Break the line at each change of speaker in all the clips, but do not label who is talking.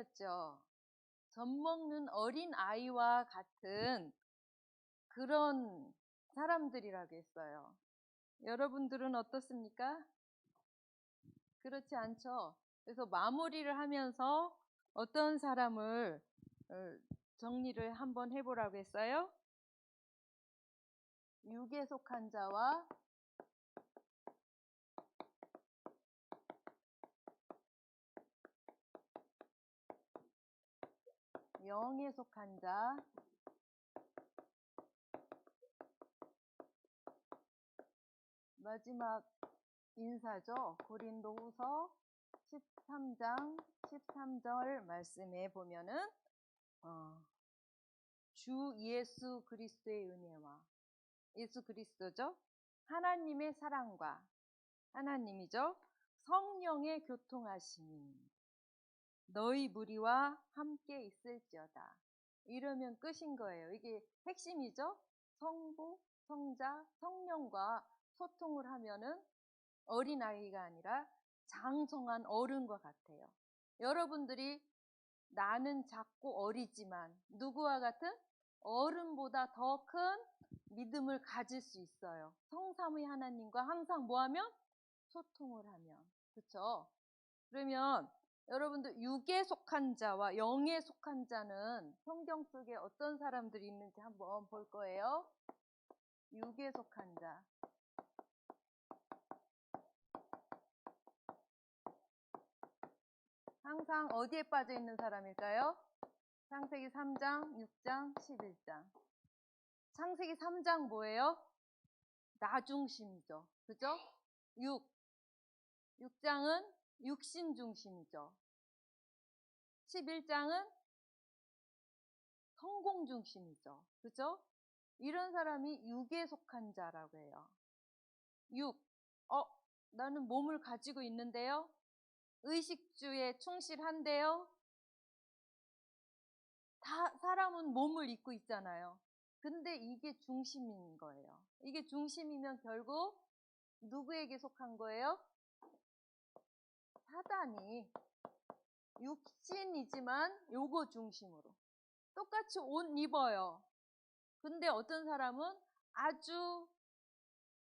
아니었죠. 젖먹는 어린 아이와 같은 그런 사람들이라고 했어요. 여러분들은 어떻습니까? 그렇지 않죠. 그래서 마무리를 하면서 어떤 사람을 어, 정리를 한번 해보라고 했어요. 육에 속한 자와 영에 속한 자 마지막 인사죠. 고린도 후서 13장 13절 말씀에 보면은 어, 주 예수 그리스도의 은혜와 예수 그리스도죠. 하나님의 사랑과 하나님이죠. 성령의 교통하심이 너희 무리와 함께 있을지어다. 이러면 끝인 거예요. 이게 핵심이죠. 성부, 성자, 성령과 소통을 하면은 어린아이가 아니라 장성한 어른과 같아요. 여러분들이 나는 작고 어리지만 누구와 같은 어른보다 더 큰 믿음을 가질 수 있어요. 성삼의 하나님과 항상 뭐하면 소통을 하면 그렇죠? 그러면 여러분들 육에 속한 자와 영에 속한 자는 성경 속에 어떤 사람들이 있는지 한번 볼 거예요. 육에 속한 자. 항상 어디에 빠져 있는 사람일까요? 창세기 3장, 6장, 11장. 창세기 3장 뭐예요? 나 중심이죠. 그죠? 6. 6장은 육신 중심이죠. 11장은 성공 중심이죠. 그죠? 이런 사람이 육에 속한 자라고 해요. 6. 어, 나는 몸을 가지고 있는데요. 의식주에 충실한데요. 다 사람은 몸을 입고 있잖아요. 근데 이게 중심인 거예요. 이게 중심이면 결국 누구에게 속한 거예요? 사단이 육신이지만 요거 중심으로 똑같이 옷 입어요. 근데 어떤 사람은 아주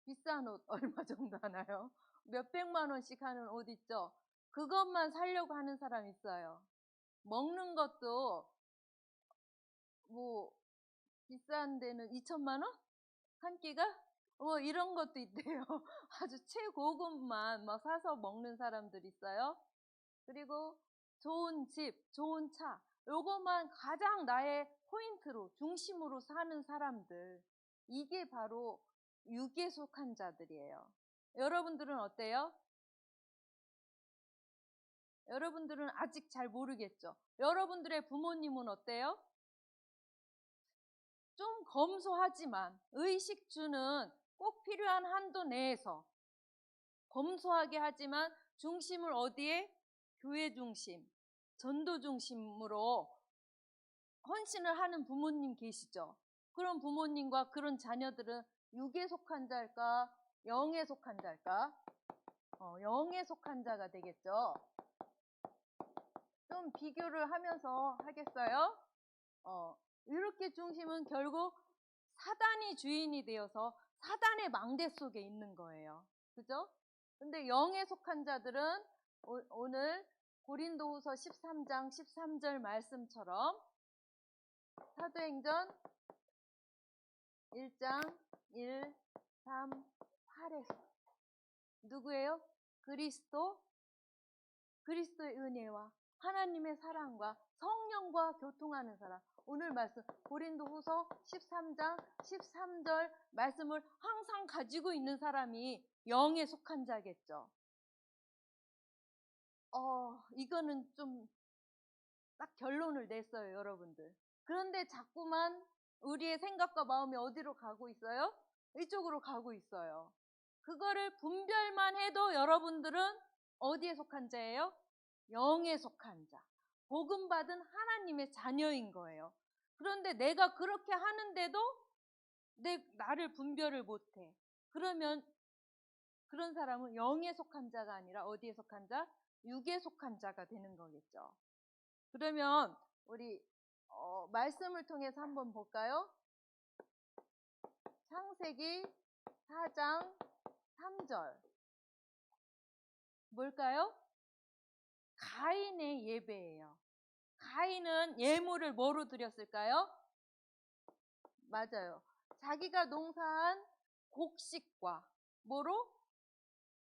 비싼 옷 얼마 정도 하나요? 몇 백만 원씩 하는 옷 있죠? 그것만 살려고 하는 사람 있어요. 먹는 것도 뭐 비싼 데는 2천만 원? 한 끼가? 뭐 이런 것도 있대요. 아주 최고급만 막 사서 먹는 사람들 있어요. 그리고 좋은 집, 좋은 차, 요것만 가장 나의 포인트로, 중심으로 사는 사람들. 이게 바로 육에 속한 자들이에요. 여러분들은 어때요? 여러분들은 아직 잘 모르겠죠? 여러분들의 부모님은 어때요? 좀 검소하지만 의식주는 꼭 필요한 한도 내에서 검소하게 하지만 중심을 어디에? 교회 중심, 전도 중심으로 헌신을 하는 부모님 계시죠? 그런 부모님과 그런 자녀들은 육에 속한 자일까? 영에 속한 자일까? 어, 영에 속한 자가 되겠죠? 좀 비교를 하면서 하겠어요? 어, 이렇게 중심은 결국 사단이 주인이 되어서 사단의 망대 속에 있는 거예요. 그죠? 근데 영에 속한 자들은 오, 늘 고린도후서 13장 13절 말씀처럼 사도행전 1장 1, 3, 8에서 누구예요? 그리스도 그리스도의 은혜와 하나님의 사랑과 성령과 교통하는 사람. 오늘 말씀 고린도 후서 13장 13절 말씀을 항상 가지고 있는 사람이 영에 속한 자겠죠. 어, 이거는 좀 딱 결론을 냈어요, 여러분들. 그런데 자꾸만 우리의 생각과 마음이 어디로 가고 있어요? 이쪽으로 가고 있어요. 그거를 분별만 해도 여러분들은 어디에 속한 자예요? 영에 속한 자. 복음 받은 하나님의 자녀인 거예요. 그런데 내가 그렇게 하는데도 내 나를 분별을 못 해. 그러면 그런 사람은 영에 속한 자가 아니라 어디에 속한 자? 육에 속한 자가 되는 거겠죠. 그러면 우리 어, 말씀을 통해서 한번 볼까요? 창세기 4장 3절. 뭘까요? 가인의 예배예요. 가인은 예물을 뭐로 드렸을까요? 맞아요. 자기가 농사한 곡식과 뭐로?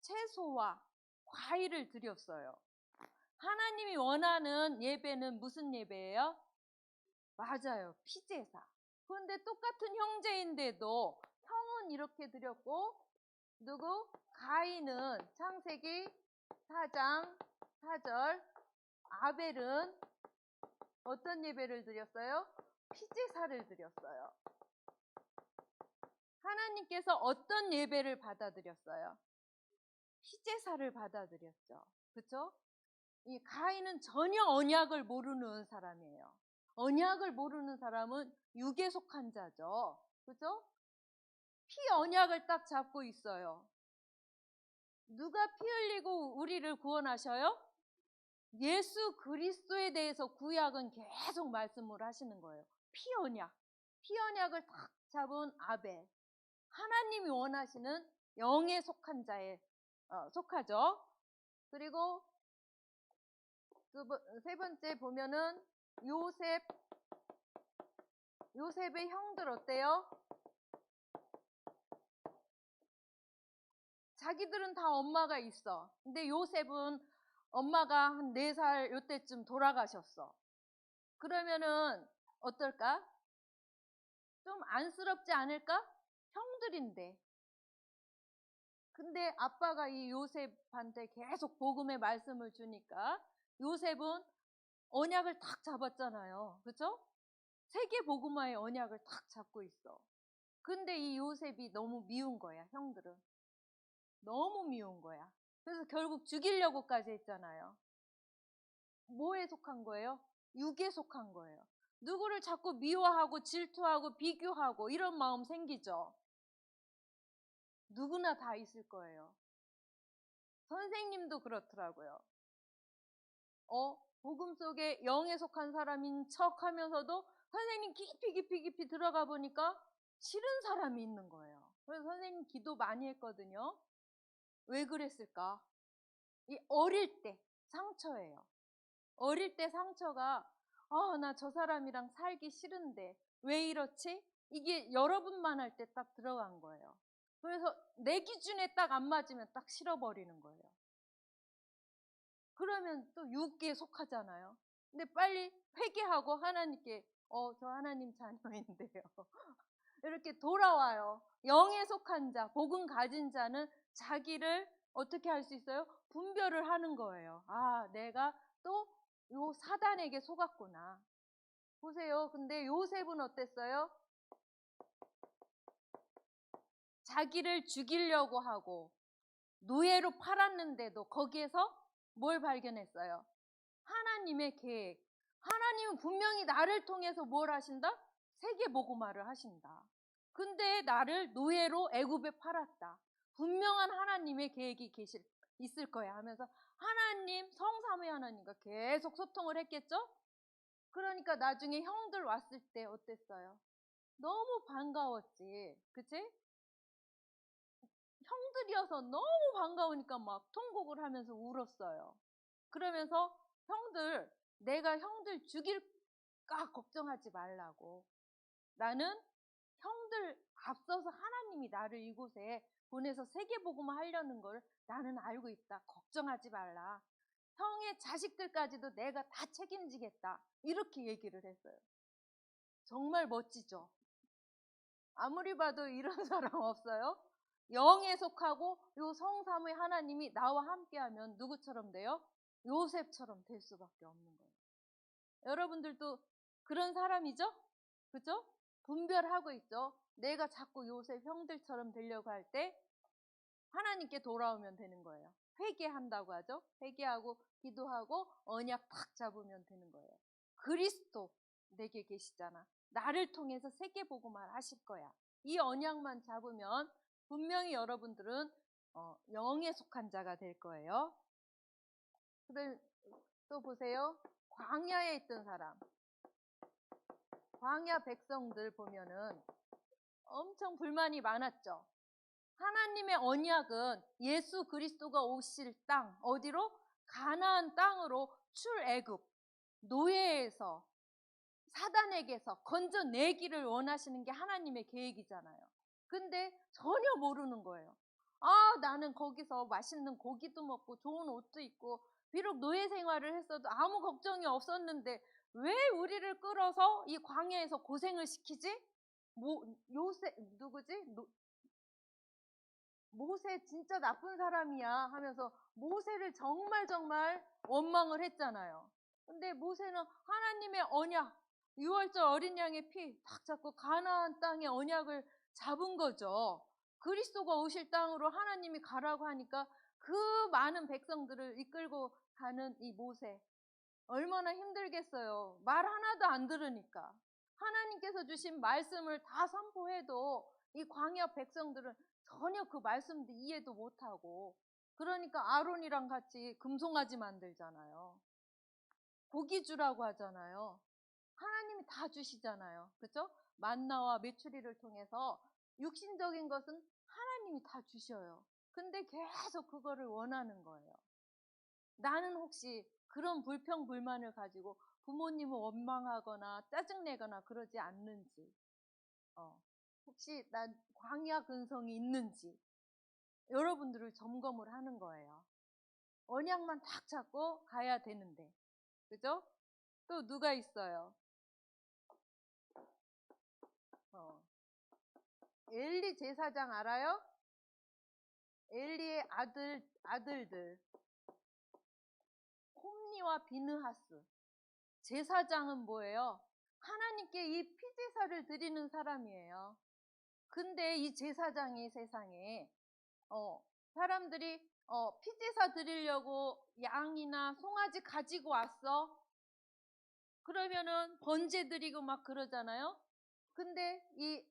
채소와 과일을 드렸어요. 하나님이 원하는 예배는 무슨 예배예요? 맞아요. 피제사. 그런데 똑같은 형제인데도 형은 이렇게 드렸고 누구? 가인은 창세기 4장 4절 아벨은 어떤 예배를 드렸어요? 피제사를 드렸어요. 하나님께서 어떤 예배를 받아들였어요? 피제사를 받아들였죠. 그렇죠? 이 가인은 전혀 언약을 모르는 사람이에요. 언약을 모르는 사람은 육에 속한 자죠. 그죠? 피 언약을 딱 잡고 있어요. 누가 피 흘리고 우리를 구원하셔요? 예수 그리스도에 대해서 구약은 계속 말씀을 하시는 거예요. 피 언약. 피 언약을 딱 잡은 아벨. 하나님이 원하시는 영에 속한 자에 어, 속하죠. 그리고 세 번째 보면은 요셉 요셉의 형들 어때요? 자기들은 다 엄마가 있어. 근데 요셉은 엄마가 한네살 요때쯤 돌아가셨어. 그러면은 어떨까? 좀 안쓰럽지 않을까? 형들인데. 근데 아빠가 이 요셉한테 계속 복음의 말씀을 주니까 요셉은 언약을 탁 잡았잖아요. 그죠? 세계 복음화의 언약을 탁 잡고 있어. 근데 이 요셉이 너무 미운 거야, 형들은. 너무 미운 거야. 그래서 결국 죽이려고까지 했잖아요. 뭐에 속한 거예요? 육에 속한 거예요. 누구를 자꾸 미워하고 질투하고 비교하고 이런 마음 생기죠. 누구나 다 있을 거예요. 선생님도 그렇더라고요. 어, 복음 속에 영에 속한 사람인 척 하면서도 선생님 깊이 깊이 깊이 들어가 보니까 싫은 사람이 있는 거예요. 그래서 선생님 기도 많이 했거든요. 왜 그랬을까? 이 어릴 때 상처예요. 어릴 때 상처가 아, 나 저 사람이랑 살기 싫은데 왜 이렇지? 이게 여러분만 할 때 딱 들어간 거예요. 그래서 내 기준에 딱 안 맞으면 딱 싫어버리는 거예요. 그러면 또 육기에 속하잖아요. 근데 빨리 회개하고 하나님께 어, 저 하나님 자녀인데요. 이렇게 돌아와요. 영에 속한 자, 복음 가진 자는 자기를 어떻게 할 수 있어요? 분별을 하는 거예요. 아, 내가 또 요 사단에게 속았구나. 보세요. 근데 요셉은 어땠어요? 자기를 죽이려고 하고 노예로 팔았는데도 거기에서 뭘 발견했어요? 하나님의 계획. 하나님은 분명히 나를 통해서 뭘 하신다? 세계 복음화를 하신다. 근데 나를 노예로 애굽에 팔았다. 분명한 하나님의 계획이 계실 있을 거야 하면서 하나님 성삼위 하나님과 계속 소통을 했겠죠? 그러니까 나중에 형들 왔을 때 어땠어요? 너무 반가웠지. 그치? 형들이어서 너무 반가우니까 막 통곡을 하면서 울었어요. 그러면서 형들, 내가 형들 죽일까 걱정하지 말라고. 나는 형들 앞서서 하나님이 나를 이곳에 보내서 세계복음 하려는 걸 나는 알고 있다. 걱정하지 말라. 형의 자식들까지도 내가 다 책임지겠다. 이렇게 얘기를 했어요. 정말 멋지죠? 아무리 봐도 이런 사람 없어요? 영에 속하고 요 성삼의 하나님이 나와 함께하면 누구처럼 돼요? 요셉처럼 될 수밖에 없는 거예요. 여러분들도 그런 사람이죠? 그죠? 분별하고 있죠? 내가 자꾸 요셉 형들처럼 되려고 할 때 하나님께 돌아오면 되는 거예요. 회개한다고 하죠? 회개하고 기도하고 언약 탁 잡으면 되는 거예요. 그리스도 내게 계시잖아. 나를 통해서 세계 보고만 하실 거야. 이 언약만 잡으면 분명히 여러분들은 어, 영에 속한 자가 될 거예요. 또 보세요. 광야에 있던 사람, 광야 백성들 보면은 엄청 불만이 많았죠. 하나님의 언약은 예수 그리스도가 오실 땅 어디로 가나안 땅으로 출애굽 노예에서 사단에게서 건져내기를 원하시는 게 하나님의 계획이잖아요. 근데 전혀 모르는 거예요. 아, 나는 거기서 맛있는 고기도 먹고 좋은 옷도 입고 비록 노예 생활을 했어도 아무 걱정이 없었는데 왜 우리를 끌어서 이 광야에서 고생을 시키지? 모, 요새 누구지? 노, 모세 진짜 나쁜 사람이야 하면서 모세를 정말 정말 원망을 했잖아요. 근데 모세는 하나님의 언약, 6월절 어린 양의 피탁 잡고 가나안 땅의 언약을 잡은 거죠. 그리스도가 오실 땅으로 하나님이 가라고 하니까 그 많은 백성들을 이끌고 가는 이 모세 얼마나 힘들겠어요. 말 하나도 안 들으니까. 하나님께서 주신 말씀을 다 선포해도 이 광야 백성들은 전혀 그 말씀도 이해도 못하고 그러니까 아론이랑 같이 금송아지 만들잖아요. 고기 주라고 하잖아요. 하나님이 다 주시잖아요. 그죠? 만나와 메추리를 통해서 육신적인 것은 하나님이 다 주셔요. 근데 계속 그거를 원하는 거예요. 나는 혹시 그런 불평, 불만을 가지고 부모님을 원망하거나 짜증내거나 그러지 않는지, 어, 혹시 난 광야 근성이 있는지, 여러분들을 점검을 하는 거예요. 언약만 탁 잡고 가야 되는데, 그죠? 또 누가 있어요? 어. 엘리 제사장 알아요? 엘리의 아들, 아들들. 홈니와 비느하스. 제사장은 뭐예요? 하나님께 이 피제사를 드리는 사람이에요. 근데 이 제사장이 세상에, 어, 사람들이, 어, 피제사 드리려고 양이나 송아지 가지고 왔어? 그러면은 번제 드리고 막 그러잖아요? 근데 이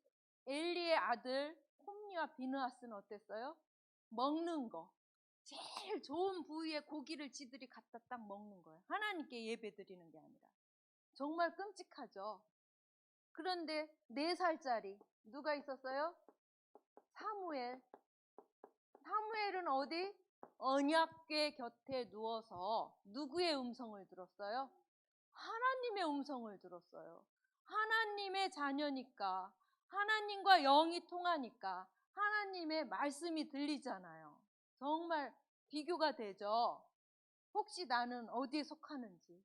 엘리의 아들 홈니와 비느하스는 어땠어요? 먹는 거. 제일 좋은 부위의 고기를 지들이 갖다 딱 먹는 거예요. 하나님께 예배 드리는 게 아니라. 정말 끔찍하죠. 그런데 네 살짜리 누가 있었어요? 사무엘. 사무엘은 어디? 언약궤 곁에 누워서 누구의 음성을 들었어요? 하나님의 음성을 들었어요. 하나님의 자녀니까 하나님과 영이 통하니까 하나님의 말씀이 들리잖아요. 정말 비교가 되죠. 혹시 나는 어디에 속하는지.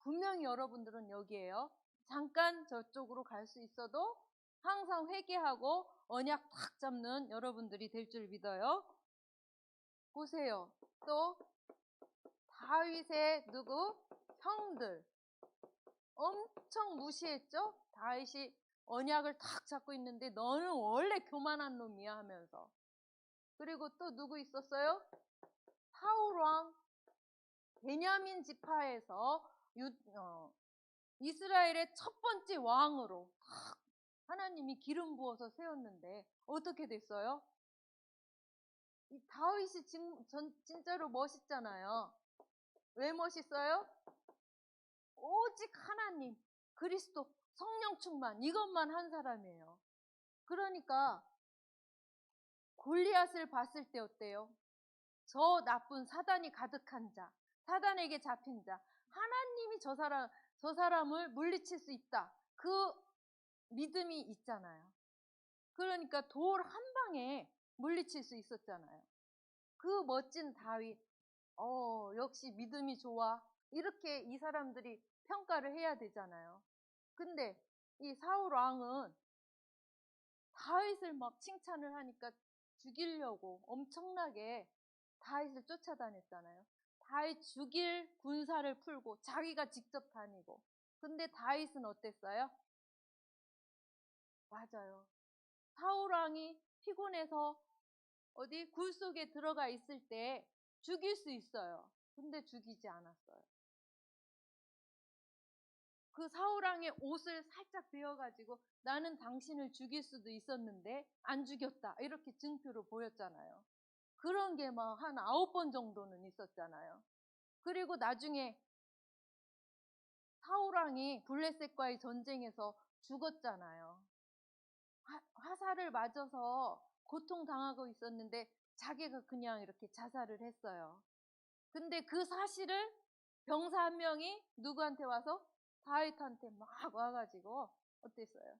분명히 여러분들은 여기에요. 잠깐 저쪽으로 갈 수 있어도 항상 회개하고 언약 탁 잡는 여러분들이 될 줄 믿어요. 보세요. 또 다윗의 누구? 형들. 엄청 무시했죠? 다윗이 언약을 탁 잡고 있는데 너는 원래 교만한 놈이야 하면서. 그리고 또 누구 있었어요? 사울왕 베냐민 지파에서 유, 어, 이스라엘의 첫 번째 왕으로 탁 하나님이 기름 부어서 세웠는데 어떻게 됐어요? 이 다윗이 진, 전, 진짜로 멋있잖아요. 왜 멋있어요? 오직 하나님, 그리스도, 성령 충만 이것만 한 사람이에요. 그러니까 골리앗을 봤을 때 어때요? 저 나쁜 사단이 가득한 자, 사단에게 잡힌 자, 하나님이 저 사람 저 사람을 물리칠 수 있다. 그 믿음이 있잖아요. 그러니까 돌 한 방에 물리칠 수 있었잖아요. 그 멋진 다윗, 어, 역시 믿음이 좋아. 이렇게 이 사람들이 평가를 해야 되잖아요. 근데 이 사울 왕은 다윗을 막 칭찬을 하니까 죽이려고 엄청나게 다윗을 쫓아다녔잖아요. 다윗 죽일 군사를 풀고 자기가 직접 다니고. 근데 다윗은 어땠어요? 맞아요. 사울 왕이 피곤해서 어디 굴 속에 들어가 있을 때 죽일 수 있어요. 근데 죽이지 않았어요. 그 사울왕의 옷을 살짝 베어가지고 나는 당신을 죽일 수도 있었는데 안 죽였다. 이렇게 증표로 보였잖아요. 그런 게 막 한 아홉 번 정도는 있었잖아요. 그리고 나중에 사우랑이 블레셋과의 전쟁에서 죽었잖아요. 화, 화살을 맞아서 고통당하고 있었는데 자기가 그냥 이렇게 자살을 했어요. 근데 그 사실을 병사 한 명이 누구한테 와서 다윗한테 막 와가지고 어땠어요?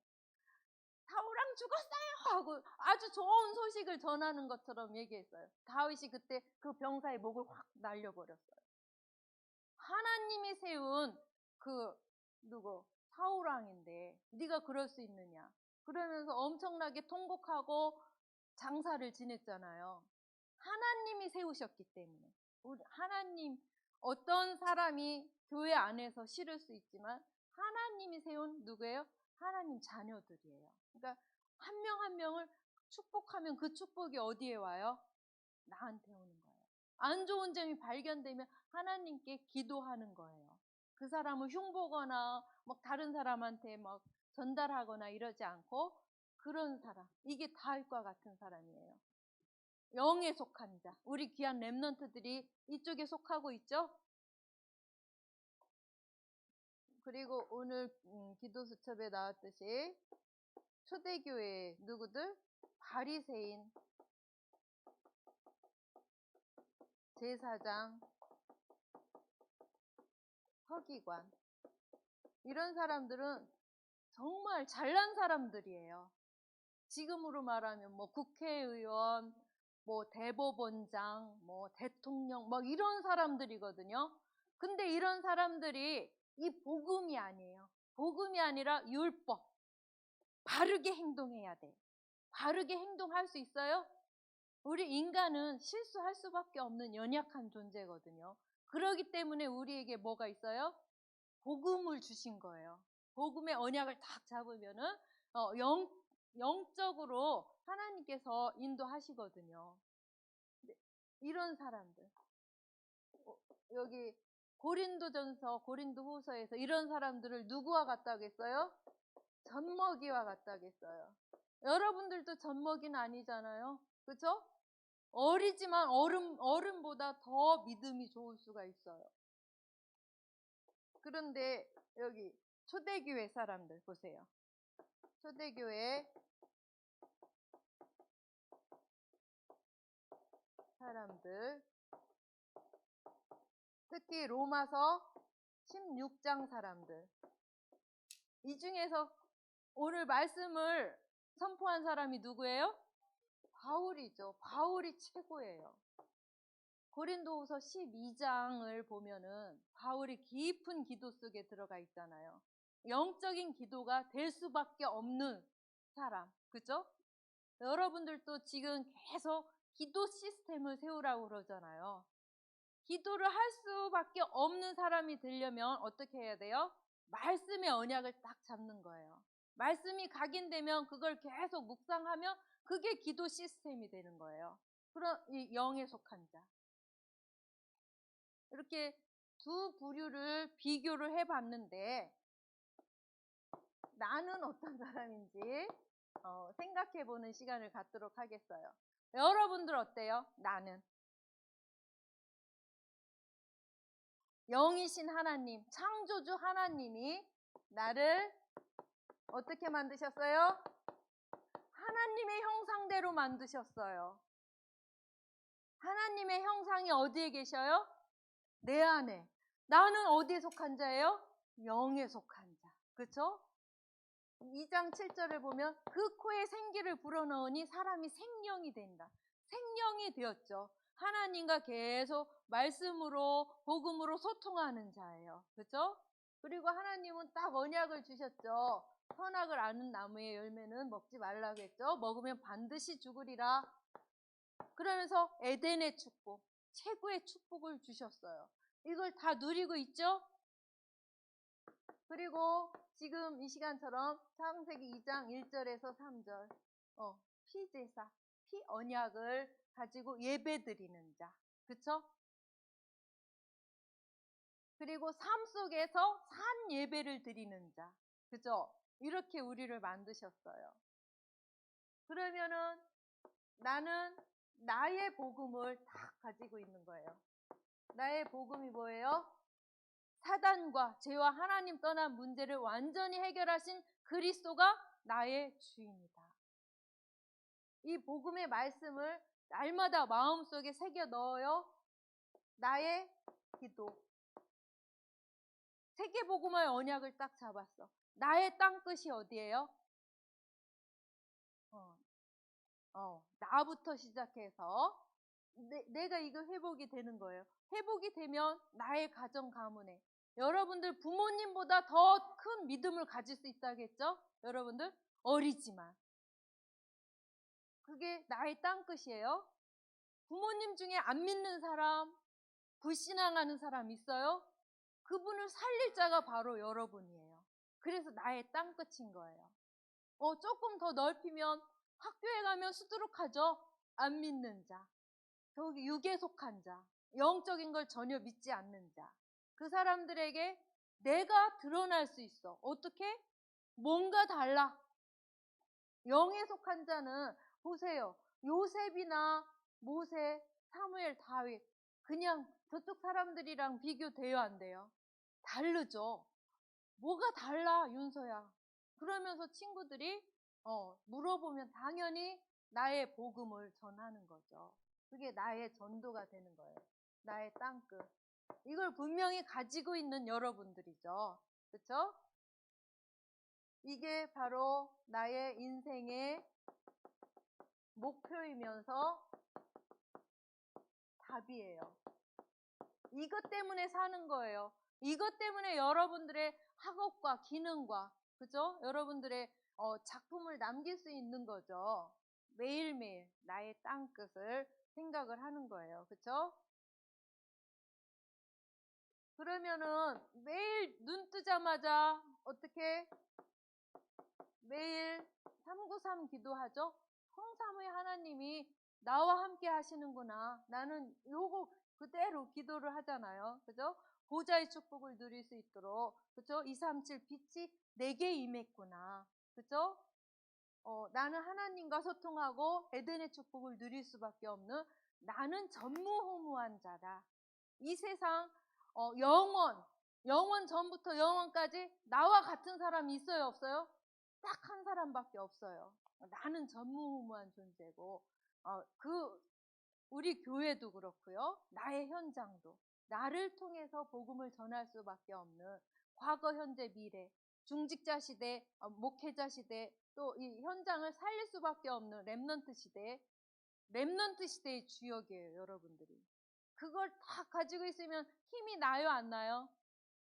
사우랑 죽었어요 하고 아주 좋은 소식을 전하는 것처럼 얘기했어요. 다윗이 그때 그 병사의 목을 확 날려버렸어요. 하나님이 세운 그 누구 사우랑인데 네가 그럴 수 있느냐? 그러면서 엄청나게 통곡하고 장사를 지냈잖아요. 하나님이 세우셨기 때문에 우리 하나님 어떤 사람이 교회 안에서 싫을 수 있지만 하나님이 세운 누구예요? 하나님 자녀들이에요. 그러니까 한명한 명을 축복하면 그 축복이 어디에 와요? 나한테 오는 거예요. 안 좋은 점이 발견되면 하나님께 기도하는 거예요. 그 사람을 흉보거나 막 다른 사람한테 막 전달하거나 이러지 않고 그런 사람. 이게 다윗과 같은 사람이에요. 영에 속한 자. 우리 귀한 랩런트들이 이쪽에 속하고 있죠? 그리고 오늘 음, 기도 수첩에 나왔듯이 초대교회 누구들? 바리새인, 제사장, 서기관 이런 사람들은 정말 잘난 사람들이에요. 지금으로 말하면 뭐 국회의원, 뭐 대법원장, 뭐 대통령, 뭐 이런 사람들이거든요. 근데 이런 사람들이 이 복음이 아니에요. 복음이 아니라 율법. 바르게 행동해야 돼. 바르게 행동할 수 있어요? 우리 인간은 실수할 수밖에 없는 연약한 존재거든요. 그러기 때문에 우리에게 뭐가 있어요? 복음을 주신 거예요. 복음의 언약을 딱 잡으면은 어, 영, 영적으로 하나님께서 인도하시거든요. 이런 사람들. 어, 여기 고린도전서, 고린도후서에서 이런 사람들을 누구와 같다 하겠어요? 젖먹이와 같다 하겠어요. 여러분들도 젖먹이는 아니잖아요. 그렇죠? 어리지만 어른 어른보다 더 믿음이 좋을 수가 있어요. 그런데 여기 초대교회 사람들 보세요. 초대교회 사람들 특히 로마서 16장 사람들 이 중에서 오늘 말씀을 선포한 사람이 누구예요? 바울이죠. 바울이 최고예요. 고린도후서 12장을 보면은 바울이 깊은 기도 속에 들어가 있잖아요. 영적인 기도가 될 수밖에 없는 사람. 그죠? 여러분들도 지금 계속 기도 시스템을 세우라고 그러잖아요. 기도를 할 수밖에 없는 사람이 되려면 어떻게 해야 돼요? 말씀의 언약을 딱 잡는 거예요. 말씀이 각인되면 그걸 계속 묵상하면 그게 기도 시스템이 되는 거예요. 그런 이 영에 속한 자. 이렇게 두 부류를 비교를 해 봤는데 나는 어떤 사람인지 어, 생각해 보는 시간을 갖도록 하겠어요. 여러분들 어때요? 나는 영이신 하나님, 창조주 하나님이 나를 어떻게 만드셨어요? 하나님의 형상대로 만드셨어요. 하나님의 형상이 어디에 계셔요? 내 안에. 나는 어디에 속한 자예요? 영에 속한 자. 그렇죠? 2장 7절을 보면 그 코에 생기를 불어넣으니 사람이 생명이 된다. 생명이 되었죠. 하나님과 계속 말씀으로 복음으로 소통하는 자예요. 그렇죠? 그리고 하나님은 딱 언약을 주셨죠. 선악을 아는 나무의 열매는 먹지 말라고 했죠. 먹으면 반드시 죽으리라. 그러면서 에덴의 축복, 최고의 축복을 주셨어요. 이걸 다 누리고 있죠? 그리고 지금 이 시간처럼 창세기 2장 1절에서 3절, 어, 피제사, 피 언약을 가지고 예배 드리는 자. 그쵸? 그리고 삶 속에서 산 예배를 드리는 자. 그죠? 이렇게 우리를 만드셨어요. 그러면은 나는 나의 복음을 다 가지고 있는 거예요. 나의 복음이 뭐예요? 사단과 죄와 하나님 떠난 문제를 완전히 해결하신 그리스도가 나의 주인이다. 이 복음의 말씀을 날마다 마음속에 새겨 넣어요. 나의 기도. 세계 복음의 언약을 딱 잡았어. 나의 땅 끝이 어디예요? 어, 어, 나부터 시작해서 내, 가 이거 회복이 되는 거예요. 회복이 되면 나의 가정 가문에 여러분들 부모님보다 더 큰 믿음을 가질 수 있다겠죠? 여러분들 어리지만 그게 나의 땅 끝이에요. 부모님 중에 안 믿는 사람, 불신앙하는 사람 있어요? 그분을 살릴 자가 바로 여러분이에요. 그래서 나의 땅 끝인 거예요. 어, 조금 더 넓히면 학교에 가면 수두룩하죠? 안 믿는 자. 저기 육에 속한 자. 영적인 걸 전혀 믿지 않는 자. 그 사람들에게 내가 드러날 수 있어. 어떻게? 뭔가 달라. 영에 속한 자는 보세요. 요셉이나 모세, 사무엘, 다윗 그냥 저쪽 사람들이랑 비교돼요 안 돼요? 다르죠. 뭐가 달라 윤서야. 그러면서 친구들이 어, 물어보면 당연히 나의 복음을 전하는 거죠. 그게 나의 전도가 되는 거예요. 나의 땅끝. 이걸 분명히 가지고 있는 여러분들이죠. 그렇죠? 이게 바로 나의 인생의 목표이면서 답이에요. 이것 때문에 사는 거예요. 이것 때문에 여러분들의 학업과 기능과 그죠? 여러분들의 어, 작품을 남길 수 있는 거죠. 매일매일 나의 땅끝을 생각을 하는 거예요. 그쵸? 그러면은 매일 눈 뜨자마자 어떻게 매일 393 기도하죠? 성삼의 하나님이 나와 함께 하시는구나. 나는 요거 그대로 기도를 하잖아요. 그죠? 보좌의 축복을 누릴 수 있도록 그죠? 237 빛이 내게 임했구나. 그죠? 어, 나는 하나님과 소통하고 에덴의 축복을 누릴 수밖에 없는 나는 전무후무한 자다. 이 세상 어, 영원, 영원 전부터 영원까지 나와 같은 사람이 있어요, 없어요? 딱 한 사람밖에 없어요. 나는 전무후무한 존재고, 어, 그 우리 교회도 그렇고요. 나의 현장도 나를 통해서 복음을 전할 수밖에 없는 과거, 현재, 미래, 중직자 시대, 어, 목회자 시대, 또 이 현장을 살릴 수밖에 없는 랩넌트 시대, 랩넌트 시대의 주역이에요, 여러분들이. 그걸 다 가지고 있으면 힘이 나요, 안 나요?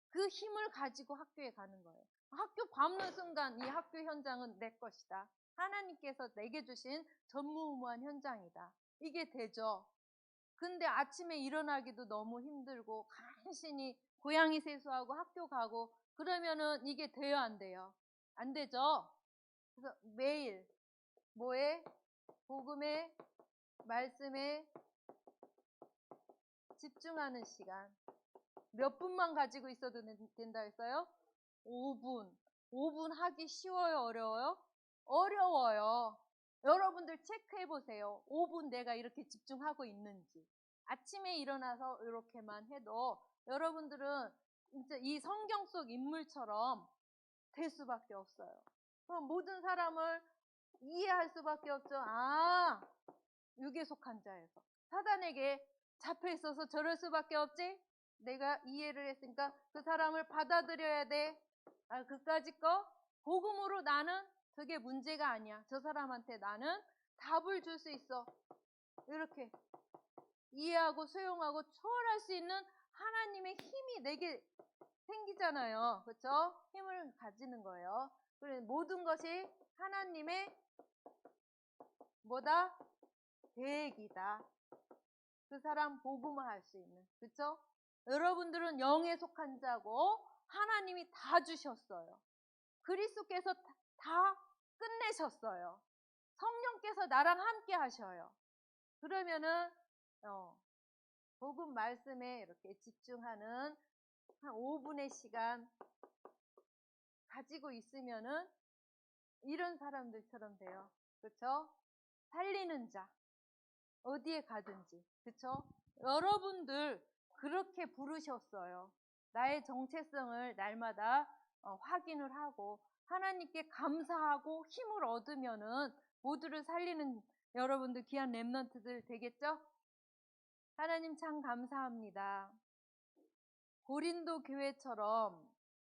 그 힘을 가지고 학교에 가는 거예요. 학교 밟는 순간 이 학교 현장은 내 것이다. 하나님께서 내게 주신 전무후무한 현장이다. 이게 되죠. 근데 아침에 일어나기도 너무 힘들고 간신히 고양이 세수하고 학교 가고 그러면은 이게 돼요, 안 돼요? 안 되죠? 그래서 매일 뭐에? 복음의 말씀에 집중하는 시간. 몇 분만 가지고 있어도 된다 했어요? 5분. 5분 하기 쉬워요, 어려워요? 어려워요. 여러분들 체크해 보세요. 5분 내가 이렇게 집중하고 있는지. 아침에 일어나서 이렇게만 해도 여러분들은 진짜 이 성경 속 인물처럼 될 수밖에 없어요. 그럼 모든 사람을 이해할 수밖에 없죠. 아, 육에 속한 자에서. 사단에게 잡혀 있어서 저럴 수밖에 없지? 내가 이해를 했으니까 그 사람을 받아들여야 돼. 아, 그까짓 거? 복음으로 나는 그게 문제가 아니야. 저 사람한테 나는 답을 줄 수 있어. 이렇게 이해하고 수용하고 초월할 수 있는 하나님의 힘이 내게 생기잖아요. 그렇죠? 힘을 가지는 거예요. 모든 것이 하나님의 뭐다? 계획이다. 그 사람 복음화 할 수 있는. 그렇죠? 여러분들은 영에 속한 자고 하나님이 다 주셨어요. 그리스도께서 다 끝내셨어요. 성령께서 나랑 함께 하셔요. 그러면은 어, 복음 말씀에 이렇게 집중하는 한 5분의 시간 가지고 있으면은 이런 사람들처럼 돼요. 그렇죠? 살리는 자 어디에 가든지 그렇죠? 여러분들 그렇게 부르셨어요. 나의 정체성을 날마다 어, 확인을 하고 하나님께 감사하고 힘을 얻으면은 모두를 살리는 여러분들 귀한 랩런트들 되겠죠? 하나님 참 감사합니다. 고린도 교회처럼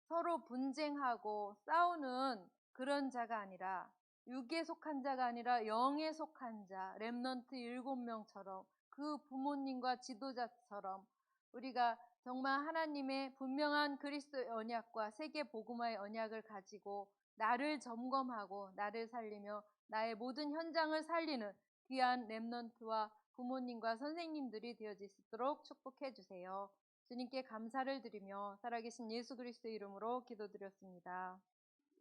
서로 분쟁하고 싸우는 그런 자가 아니라 육에 속한 자가 아니라 영에 속한 자, 랩넌트 일곱 명처럼 그 부모님과 지도자처럼 우리가 정말 하나님의 분명한 그리스도의 언약과 세계 복음화의 언약을 가지고 나를 점검하고 나를 살리며 나의 모든 현장을 살리는 귀한 랩넌트와 부모님과 선생님들이 되어질 수 있도록 축복해 주세요. 주님께 감사를 드리며 살아계신 예수 그리스도의 이름으로 기도드렸습니다.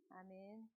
아멘.